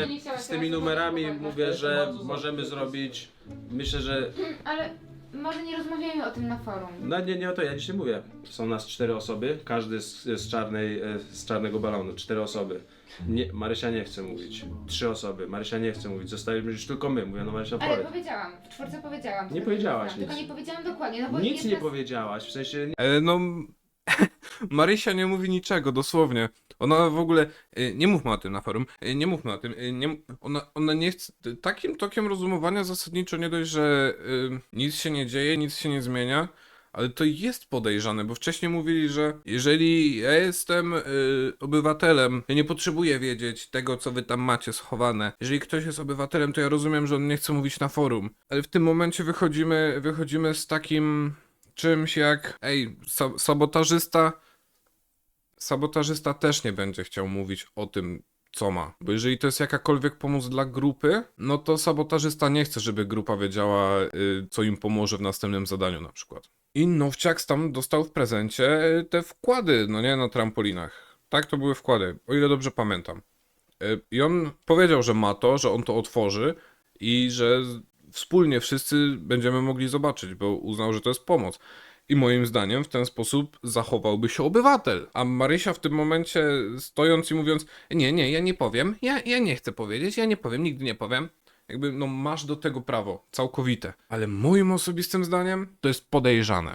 mówię, z tymi numerami mówię, że możemy zrobić, myślę, że, Ale może nie rozmawiajmy o tym na forum. no nie, nie o to, ja nie mówię. Są nas cztery osoby, każdy z, z, czarnej, e, z czarnego balonu, cztery osoby. Nie, Marysia nie chce mówić. Trzy osoby, Marysia nie chce mówić, zostaliśmy już tylko my. Mówię, no Marysia Ale powiedz. powiedziałam, w czwórce powiedziałam. Nie tylko powiedziałaś Tylko nic. nie powiedziałam dokładnie, no bo Nic nie nas- powiedziałaś, w sensie E, no, Marysia nie mówi niczego, dosłownie. Ona w ogóle, e, nie mówmy o tym na forum, e, nie mówmy o tym, e, nie, ona, ona nie chce, takim tokiem rozumowania zasadniczo nie dość, że e, nic się nie dzieje, nic się nie zmienia, ale to jest podejrzane, bo wcześniej mówili, że jeżeli ja jestem e, obywatelem, ja nie potrzebuję wiedzieć tego, co wy tam macie schowane. Jeżeli ktoś jest obywatelem, to ja rozumiem, że on nie chce mówić na forum, ale w tym momencie wychodzimy, wychodzimy z takim czymś jak, ej, sa- sabotażysta, sabotażysta też nie będzie chciał mówić o tym, co ma. Bo jeżeli to jest jakakolwiek pomoc dla grupy, no to sabotażysta nie chce, żeby grupa wiedziała, y, co im pomoże w następnym zadaniu na przykład. I Nowciaks tam dostał w prezencie y, te wkłady, no nie, na trampolinach. Tak, to były wkłady, o ile dobrze pamiętam. Y, I on powiedział, że ma to, że on to otworzy i że wspólnie wszyscy będziemy mogli zobaczyć, bo uznał, że to jest pomoc. I moim zdaniem w ten sposób zachowałby się obywatel. A Marysia w tym momencie stojąc i mówiąc: Nie, nie, ja nie powiem, ja, ja nie chcę powiedzieć, ja nie powiem, nigdy nie powiem. Jakby, no, masz do tego prawo, całkowite. Ale moim osobistym zdaniem to jest podejrzane.